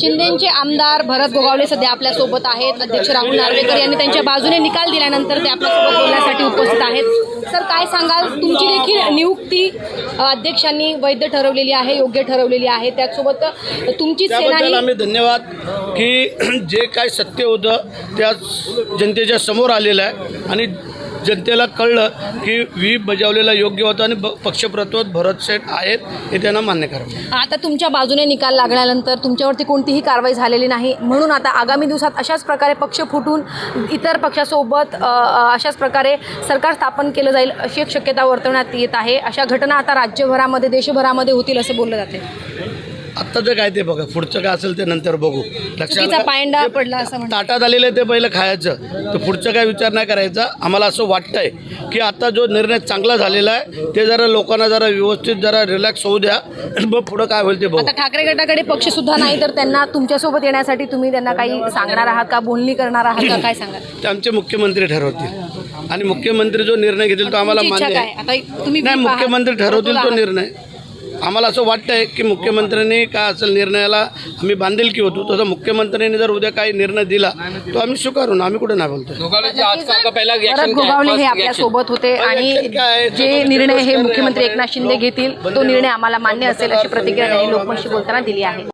शिंदेचे आमदार भरत गोगावले सध्या आपल्यासोबत आहेत. अध्यक्ष राहुल नार्वेकर यांनी त्यांच्या बाजूने निकाल दिल्यानंतर ते आपल्यासोबत बोलण्यासाठी उपस्थित आहेत. सर काय सांगाल? तुमची देखील नियुक्ती अध्यक्षांनी वैध ठरवलेली आहे योग्य ठरवलेली आहे. त्याचसोबत तुमची त्याबद्दल आम्ही धन्यवाद की जे काय सत्य होतं त्या जनतेच्या समोर आलेलं आहे. आणि जनतेला कळलं की व्ही बजावलेला योग्य होता आणि ब पक्षप्रत्वत भरत आहेत हे त्यांना मान्य करावं आता तुमच्या बाजूने निकाल लागल्यानंतर तुमच्यावरती कोणतीही कारवाई झालेली नाही. म्हणून आता आगामी दिवसात अशाच प्रकारे पक्ष फुटून इतर पक्षासोबत अशाच प्रकारे सरकार स्थापन केलं जाईल अशी एक शक्यता वर्तवण्यात येत आहे. अशा घटना आता राज्यभरामध्ये देशभरामध्ये होतील असं बोललं जाते आत्ताचं काय ते बघा पुढचं काय असेल ते नंतर बघू. लक्षात चुकीचा. पायंडा जे पडला असं म्हणतात. ताटात आलेलं आहे ते पहिलं खायचं. तर पुढचं काय विचार नाही करायचा. आम्हाला असं वाटतंय की आता जो निर्णय चांगला झालेला आहे ते जरा लोकांना जरा व्यवस्थित जरा रिलॅक्स होऊ द्या. आणि मग पुढं काय होईल ते बघू. आता ठाकरे गटाकडे पक्ष सुद्धा नाही तर त्यांना तुमच्यासोबत येण्यासाठी तुम्ही त्यांना काही सांगणार आहात का? बोलणी करणार आहात का? काय सांगाल? ते आमचे मुख्यमंत्री ठरवतील. आणि मुख्यमंत्री जो निर्णय घेतील तो आम्हाला तुमची इच्छा मान्य काय? आहे आता तुम्ही नाही मुख्यमंत्री ठरवतील तो. निर्णय. आम्हाला असं वाटतंय की मुख्यमंत्र्यांनी काय असेल निर्णयाला आम्ही बांधिलकी होतो. तसं मुख्यमंत्र्यांनी जर उद्या काही निर्णय दिला तो आम्ही स्वीकारून आम्ही कुठे नाही बोलतो का है गोगावले हे आपल्यासोबत होते आणि आहे? जे निर्णय हे मुख्यमंत्री एकनाथ शिंदे घेतील तो निर्णय आम्हाला मान्य असेल अशी प्रतिक्रिया त्यांनी लोकमतशी बोलताना दिली आहे.